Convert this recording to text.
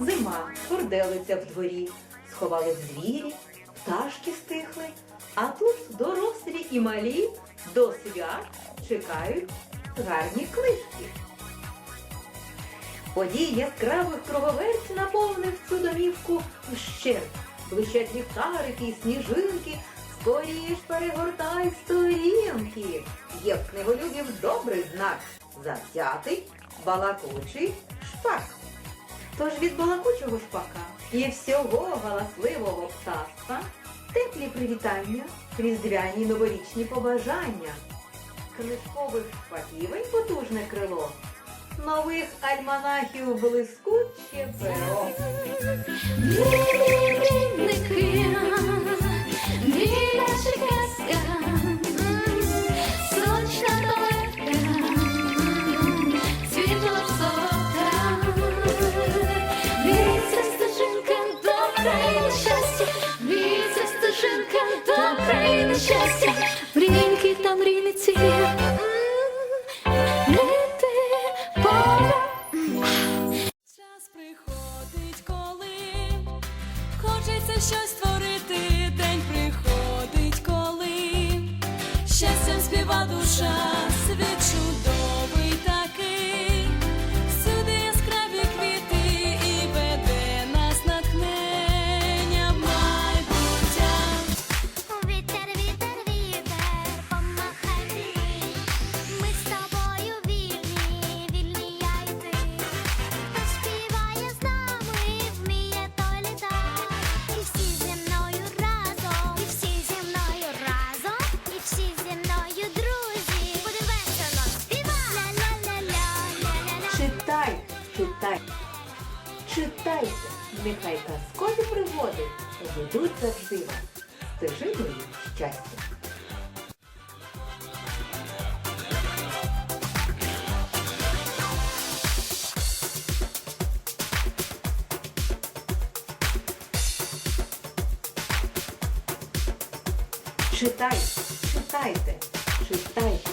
Зима, корделиця в дворі, сховали звірі, пташки стихли, а тут дорослі і малі до свят чекають гарні книжки. Подій яскравих круговерць наповнив цю домівку вщент. Блищать ліхтарики і сніжинки, скоріш перегортай сторінки. Є в книголюбів добрий знак завзятий, балакучий шпак. Тож від балакучого шпака і всього галасливого птаства теплі привітання, різдвяні новорічні побажання. Книжкових шпаківень потужне крило, нових альманахів блискуче перо. Час приходить, коли хочеться щось Читай, читай, читайте, нехай казкові пригоди ведуть завжди вас стежиною щастя. Читай, читайте, читайте.